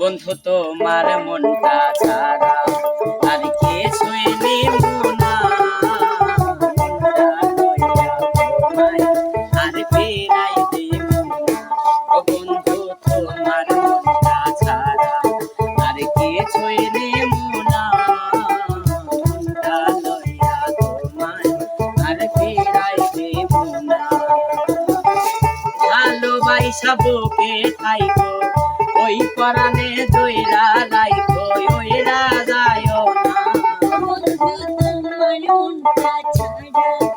বন্ধু, তোমার মনটা ছাড়া আর কে মনটা লইয়া তোমায় আর ফেরাই দেব না। ও বন্ধু, তোমার মনটা ছাড়া আর কে ফেরাই দেব না। ভালোবাসা বুকে থাইকো। ওই পরাণে জয়রা লাইকো ওই রাজায় না।